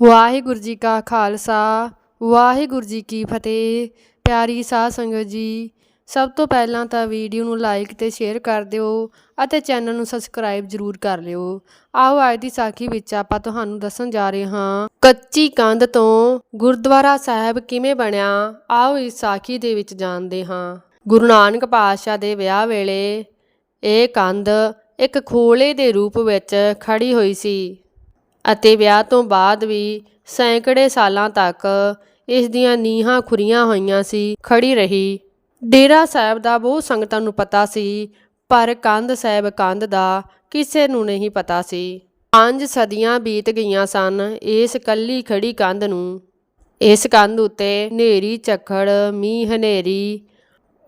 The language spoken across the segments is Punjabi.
ਵਾਹਿਗੁਰੂ ਜੀ ਕਾ ਖਾਲਸਾ, ਵਾਹਿਗੁਰੂ ਜੀ ਕੀ ਫਤਿਹ। ਪਿਆਰੀ ਸਾਧ ਸੰਗਤ ਜੀ, ਸਭ ਤੋਂ ਪਹਿਲਾਂ ਤਾਂ ਵੀਡੀਓ ਨੂੰ ਲਾਈਕ ਤੇ ਸ਼ੇਅਰ ਕਰ ਦਿਓ ਅਤੇ ਚੈਨਲ ਨੂੰ ਸਬਸਕ੍ਰਾਈਬ ਜ਼ਰੂਰ ਕਰ ਲਿਓ। ਆਓ ਅੱਜ ਦੀ ਸਾਖੀ ਵਿੱਚ ਆਪਾਂ ਤੁਹਾਨੂੰ ਦੱਸਣ ਜਾ ਰਹੇ ਹਾਂ, ਕੱਚੀ ਕੰਧ ਤੋਂ ਗੁਰਦੁਆਰਾ ਸਾਹਿਬ ਕਿਵੇਂ ਬਣਿਆ? ਆਓ ਇਸ ਸਾਖੀ ਦੇ ਵਿੱਚ ਜਾਣਦੇ ਹਾਂ। ਗੁਰੂ ਨਾਨਕ ਪਾਤਸ਼ਾਹ ਦੇ ਵਿਆਹ ਵੇਲੇ ਇਹ ਕੰਧ ਇੱਕ ਖੋਲੇ ਦੇ ਰੂਪ ਵਿੱਚ ਖੜੀ ਹੋਈ ਸੀ। ਅਤੇ ਵਿਆਹ ਤੋਂ ਬਾਅਦ ਵੀ ਸੈਂਕੜੇ ਸਾਲਾਂ ਤੱਕ ਇਸ ਦੀਆਂ ਨੀਹਾਂ ਖੁਰੀਆਂ ਹੋਈਆਂ ਸੀ ਖੜੀ ਰਹੀ। ਡੇਰਾ ਸਾਹਿਬ ਦਾ ਬਹੁਤ ਸੰਗਤਾਂ ਨੂੰ ਪਤਾ ਸੀ, ਪਰ ਕੰਧ ਸਾਹਿਬ ਕੰਧ ਦਾ ਕਿਸੇ ਨੂੰ ਨਹੀਂ ਪਤਾ ਸੀ। ਪੰਜ ਸਦੀਆਂ ਬੀਤ ਗਈਆਂ ਸਨ ਇਸ ਕੱਲੀ ਖੜੀ ਕੰਧ ਨੂੰ। ਇਸ ਕੰਧ ਉੱਤੇ ਹਨੇਰੀ, ਝੱਖੜ, ਮੀਂਹ, ਹਨੇਰੀ,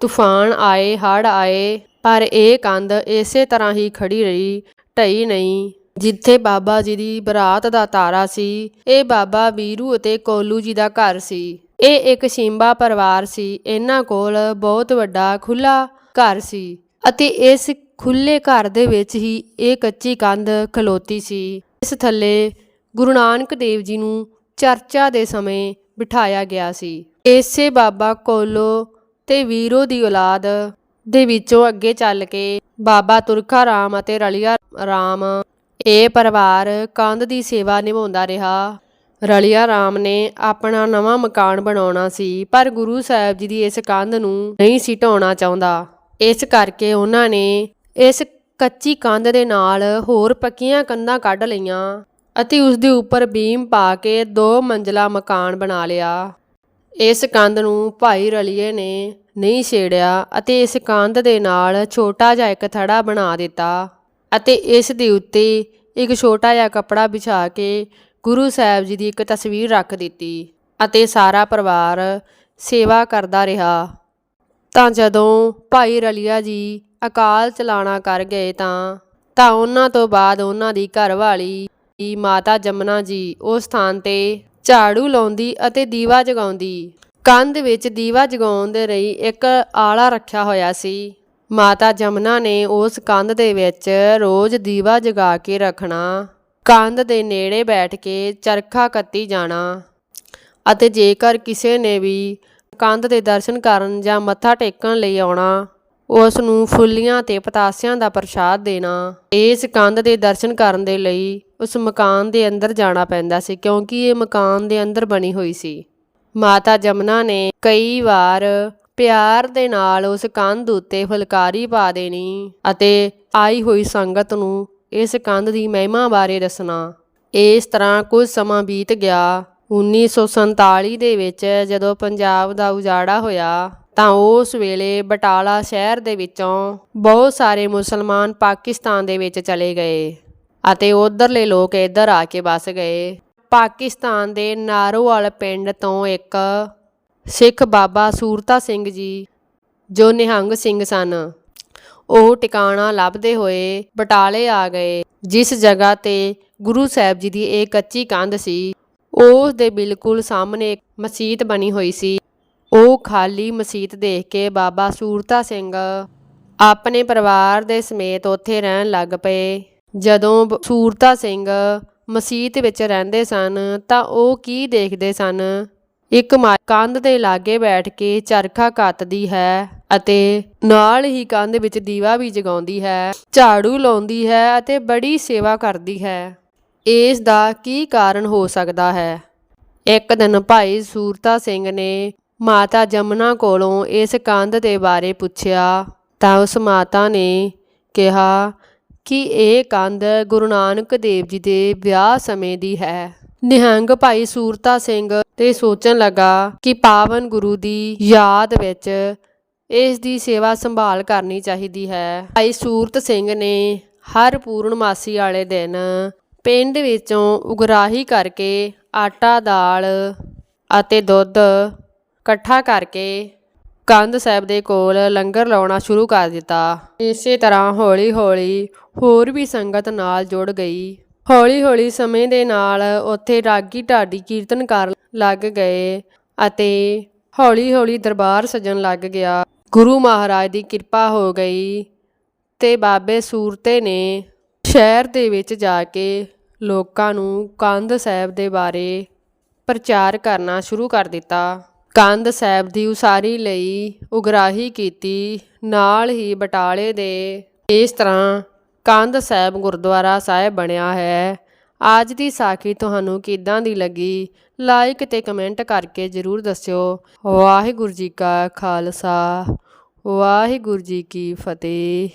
ਤੂਫਾਨ ਆਏ, ਹੜ੍ਹ ਆਏ, ਪਰ ਇਹ ਕੰਧ ਇਸੇ ਤਰ੍ਹਾਂ ਹੀ ਖੜੀ ਰਹੀ ਢਈ ਨਹੀਂ। ਜਿੱਥੇ ਬਾਬਾ ਜੀ ਦੀ ਬਰਾਤ ਦਾ ਤਾਰਾ ਸੀ, ਇਹ ਬਾਬਾ ਵੀਰੂ ਅਤੇ ਕੋਲੂ ਜੀ ਦਾ ਘਰ ਸੀ। ਇਹ ਇੱਕ ਸ਼ਿੰਬਾ ਪਰਿਵਾਰ ਸੀ। ਇਹਨਾਂ ਕੋਲ ਬਹੁਤ ਵੱਡਾ ਖੁੱਲਾ ਘਰ ਸੀ ਅਤੇ ਇਸ ਖੁੱਲੇ ਘਰ ਦੇ ਵਿੱਚ ਹੀ ਇਹ ਕੱਚੀ ਕੰਧ ਖਲੋਤੀ ਸੀ। ਇਸ ਥੱਲੇ ਗੁਰੂ ਨਾਨਕ ਦੇਵ ਜੀ ਨੂੰ ਚਰਚਾ ਦੇ ਸਮੇਂ ਬਿਠਾਇਆ ਗਿਆ ਸੀ। ਇਸੇ ਬਾਬਾ ਕੋਲੋ ਤੇ ਵੀਰੋ ਦੀ ਔਲਾਦ ਦੇ ਵਿੱਚੋਂ ਅੱਗੇ ਚੱਲ ਕੇ ਬਾਬਾ ਤੁਰਖਾ ਰਾਮ ਅਤੇ ਰਲੀਆ ਰਾਮ ਇਹ ਪਰਿਵਾਰ ਕੰਧ ਦੀ ਸੇਵਾ ਨਿਭਾਉਂਦਾ ਰਿਹਾ। ਰਲਿਆ ਰਾਮ ਨੇ ਆਪਣਾ ਨਵਾਂ ਮਕਾਨ ਬਣਾਉਣਾ ਸੀ, ਪਰ ਗੁਰੂ ਸਾਹਿਬ ਜੀ ਦੀ ਇਸ ਕੰਧ ਨੂੰ ਨਹੀਂ ਸੀ ਢਾਉਣਾ ਚਾਹੁੰਦਾ। ਇਸ ਕਰਕੇ ਉਹਨਾਂ ਨੇ ਇਸ ਕੱਚੀ ਕੰਧ ਦੇ ਨਾਲ ਹੋਰ ਪੱਕੀਆਂ ਕੰਧਾਂ ਕੱਢ ਲਈਆਂ ਅਤੇ ਉਸ ਦੇ ਉੱਪਰ ਬੀਮ ਪਾ ਕੇ ਦੋ ਮੰਜ਼ਲਾ ਮਕਾਨ ਬਣਾ ਲਿਆ। ਇਸ ਕੰਧ ਨੂੰ ਭਾਈ ਰਲੀਏ ਨੇ ਨਹੀਂ ਛੇੜਿਆ ਅਤੇ ਇਸ ਕੰਧ ਦੇ ਨਾਲ ਛੋਟਾ ਜਿਹਾ ਇੱਕ ਥੜਾ ਬਣਾ ਦਿੱਤਾ। ਅਤੇ ਇਸ ਦੇ ਉੱਤੇ ਇੱਕ ਛੋਟਾ ਜਿਹਾ ਕੱਪੜਾ ਵਿਛਾ ਕੇ ਗੁਰੂ ਸਾਹਿਬ ਜੀ ਦੀ ਇੱਕ ਤਸਵੀਰ ਰੱਖ ਦਿੱਤੀ ਅਤੇ ਸਾਰਾ ਪਰਿਵਾਰ ਸੇਵਾ ਕਰਦਾ ਰਿਹਾ। ਤਾਂ ਜਦੋਂ ਭਾਈ ਰਲੀਆ ਜੀ ਅਕਾਲ ਚਲਾਣਾ ਕਰ ਗਏ ਤਾਂ ਤਾਂ ਉਹਨਾਂ ਤੋਂ ਬਾਅਦ ਉਹਨਾਂ ਦੀ ਘਰਵਾਲੀ ਮਾਤਾ ਜਮਨਾ ਜੀ ਉਸ ਸਥਾਨ ਤੇ ਝਾੜੂ ਲਾਉਂਦੀ ਅਤੇ ਦੀਵਾ ਜਗਾਉਂਦੀ। ਕੰਧ ਵਿੱਚ ਦੀਵਾ ਜਗਾਉਣ ਦੇ ਲਈ ਇੱਕ ਆਲਾ ਰੱਖਿਆ ਹੋਇਆ ਸੀ। ਮਾਤਾ ਜਮਨਾ ਨੇ ਉਸ ਕੰਧ ਦੇ ਵਿੱਚ ਰੋਜ਼ ਦੀਵਾ ਜਗਾ ਕੇ ਰੱਖਣਾ, ਕੰਧ ਦੇ ਨੇੜੇ ਬੈਠ ਕੇ ਚਰਖਾ ਕੱਤੀ ਜਾਣਾ ਅਤੇ ਜੇਕਰ ਕਿਸੇ ਨੇ ਵੀ ਕੰਧ ਦੇ ਦਰਸ਼ਨ ਕਰਨ ਜਾਂ ਮੱਥਾ ਟੇਕਣ ਲਈ ਆਉਣਾ, ਉਸ ਨੂੰ ਫੁੱਲੀਆਂ ਤੇ ਪਤਾਸਿਆਂ ਦਾ ਪ੍ਰਸ਼ਾਦ ਦੇਣਾ। ਇਸ ਕੰਧ ਦੇ ਦਰਸ਼ਨ ਕਰਨ ਦੇ ਲਈ ਉਸ ਮਕਾਨ ਦੇ ਅੰਦਰ ਜਾਣਾ ਪੈਂਦਾ ਸੀ ਕਿਉਂਕਿ ਇਹ ਮਕਾਨ ਦੇ ਅੰਦਰ ਬਣੀ ਹੋਈ ਸੀ। ਮਾਤਾ ਜਮਨਾ ਨੇ ਕਈ ਵਾਰ ਪਿਆਰ ਦੇ ਨਾਲ ਉਸ ਕੰਧ ਉੱਤੇ ਫੁਲਕਾਰੀ ਪਾ ਦੇਣੀ ਅਤੇ ਆਈ ਹੋਈ ਸੰਗਤ ਨੂੰ ਇਸ ਕੰਧ ਦੀ ਮਹਿਮਾ ਬਾਰੇ ਦੱਸਣਾ। ਇਸ ਤਰ੍ਹਾਂ ਕੁਝ ਸਮਾਂ ਬੀਤ ਗਿਆ। 1947 ਦੇ ਵਿੱਚ ਜਦੋਂ ਪੰਜਾਬ ਦਾ ਉਜਾੜਾ ਹੋਇਆ, ਤਾਂ ਉਸ ਵੇਲੇ ਬਟਾਲਾ ਸ਼ਹਿਰ ਦੇ ਵਿੱਚੋਂ ਬਹੁਤ ਸਾਰੇ ਮੁਸਲਮਾਨ ਪਾਕਿਸਤਾਨ ਦੇ ਵਿੱਚ ਚਲੇ ਗਏ ਅਤੇ ਉਧਰਲੇ ਲੋਕ ਇੱਧਰ ਆ ਕੇ ਵਸ ਗਏ। ਪਾਕਿਸਤਾਨ ਦੇ ਨਾਰੋਵਾਲ ਪਿੰਡ ਤੋਂ ਇੱਕ ਸਿੱਖ ਬਾਬਾ ਸੂਰਤਾ ਸਿੰਘ ਜੀ, ਜੋ ਨਿਹੰਗ ਸਿੰਘ ਸਨ। ਉਹ ਟਿਕਾਣਾ ਲੱਭਦੇ ਹੋਏ ਬਟਾਲੇ ਆ ਗਏ। ਜਿਸ ਜਗ੍ਹਾ ਤੇ ਗੁਰੂ ਸਾਹਿਬ ਜੀ ਦੀ ਇਹ ਕੱਚੀ ਕੰਧ ਸੀ, ਉਸ ਦੇ ਬਿਲਕੁਲ ਸਾਹਮਣੇ ਇੱਕ ਮਸਜਿਦ ਬਣੀ ਹੋਈ ਸੀ। ਉਹ ਖਾਲੀ ਮਸਜਿਦ ਦੇਖ ਕੇ ਬਾਬਾ ਸੂਰਤਾ ਸਿੰਘ ਆਪਣੇ ਪਰਿਵਾਰ ਦੇ ਸਮੇਤ ਉੱਥੇ ਰਹਿਣ ਲੱਗ ਪਏ। ਜਦੋਂ ਬ- ਸੂਰਤਾ ਸਿੰਘ ਮਸਜਿਦ ਵਿੱਚ ਰਹਿੰਦੇ ਸਨ, ਤਾਂ ਉਹ ਕੀ ਦੇਖਦੇ ਸਨ? ਇੱਕ ਮਾ- ਕੰਧ ਦੇ ਲਾਗੇ ਬੈਠ ਕੇ ਚਰਖਾ ਕੱਤਦੀ ਹੈ ਅਤੇ ਨਾਲ ਹੀ ਕੰਧ ਵਿੱਚ ਦੀਵਾ ਵੀ ਜਗਾਉਂਦੀ ਹੈ, ਝਾੜੂ ਲਾਉਂਦੀ ਹੈ ਅਤੇ ਬੜੀ ਸੇਵਾ ਕਰਦੀ ਹੈ। ਇਸ ਦਾ ਕੀ ਕਾਰਨ ਹੋ ਸਕਦਾ ਹੈ? ਇੱਕ ਦਿਨ ਭਾਈ ਸੂਰਤਾ ਸਿੰਘ ਨੇ ਮਾਤਾ ਜਮਨਾ ਕੋਲੋਂ ਇਸ ਕੰਧ ਦੇ ਬਾਰੇ ਪੁੱਛਿਆ, ਤਾਂ ਉਸ ਮਾਤਾ ਨੇ ਕਿਹਾ ਕਿ ਇਹ ਕੰਧ ਗੁਰੂ ਨਾਨਕ ਦੇਵ ਜੀ ਦੇ ਵਿਆਹ ਸਮੇਂ ਦੀ ਹੈ। ਨਿਹੰਗ ਭਾਈ ਸੂਰਤਾ ਸਿੰਘ ਤੇ ਸੋਚਣ ਲੱਗਾ ਕਿ ਪਾਵਨ ਗੁਰੂ ਦੀ ਯਾਦ ਵਿੱਚ ਇਸ ਦੀ ਸੇਵਾ ਸੰਭਾਲ ਕਰਨੀ ਚਾਹੀਦੀ ਹੈ। ਭਾਈ ਸੂਰਤ ਸਿੰਘ ਨੇ ਹਰ ਪੂਰਨਮਾਸੀ ਵਾਲੇ ਦਿਨ ਪਿੰਡ ਵਿੱਚੋਂ ਉਗਰਾਹੀ ਕਰਕੇ ਆਟਾ, ਦਾਲ ਅਤੇ ਦੁੱਧ ਇਕੱਠਾ ਕਰਕੇ ਕੰਧ ਸਾਹਿਬ ਦੇ ਕੋਲ ਲੰਗਰ ਲਾਉਣਾ ਸ਼ੁਰੂ ਕਰ ਦਿੱਤਾ। ਇਸੇ ਤਰ੍ਹਾਂ ਹੌਲੀ-ਹੌਲੀ ਹੋਰ ਵੀ ਸੰਗਤ ਨਾਲ ਜੁੜ ਗਈ। ਹੌਲੀ-ਹੌਲੀ ਸਮੇਂ ਦੇ ਨਾਲ ਉੱਥੇ ਰਾਗੀ ਢਾਡੀ ਕੀਰਤਨ ਕਰਨ ਲੱਗ ਗਏ ਅਤੇ ਹੌਲੀ-ਹੌਲੀ ਦਰਬਾਰ ਸਜਣ ਲੱਗ ਗਿਆ। ਗੁਰੂ ਮਹਾਰਾਜ ਦੀ ਕਿਰਪਾ ਹੋ ਗਈ ਤੇ ਬਾਬੇ ਸੂਰਤੇ ਨੇ ਸ਼ਹਿਰ ਦੇ ਵਿੱਚ ਜਾ ਕੇ ਲੋਕਾਂ ਨੂੰ ਕੰਧ ਸਾਹਿਬ ਦੇ ਬਾਰੇ ਪ੍ਰਚਾਰ ਕਰਨਾ ਸ਼ੁਰੂ ਕਰ ਦਿੱਤਾ। ਕੰਧ ਸਾਹਿਬ ਦੀ ਉਸਾਰੀ ਲਈ ਉਗਰਾਹੀ ਕੀਤੀ। ਨਾਲ ਹੀ ਬਟਾਲੇ ਦੇ ਇਸ ਤਰ੍ਹਾਂ ਕੰਧ ਸਾਹਿਬ ਗੁਰਦੁਆਰਾ ਸਾਹਿਬ ਬਣਿਆ ਹੈ। ਅੱਜ ਦੀ ਸਾਖੀ ਤੁਹਾਨੂੰ ਕਿੱਦਾਂ ਦੀ ਲੱਗੀ? ਲਾਈਕ ਤੇ ਕਮੈਂਟ ਕਰਕੇ ਜਰੂਰ ਦੱਸਿਓ। ਵਾਹਿਗੁਰੂ ਜੀ ਕਾ ਖਾਲਸਾ। ਵਾਹਿਗੁਰੂ ਜੀ ਕੀ ਫਤਿਹ।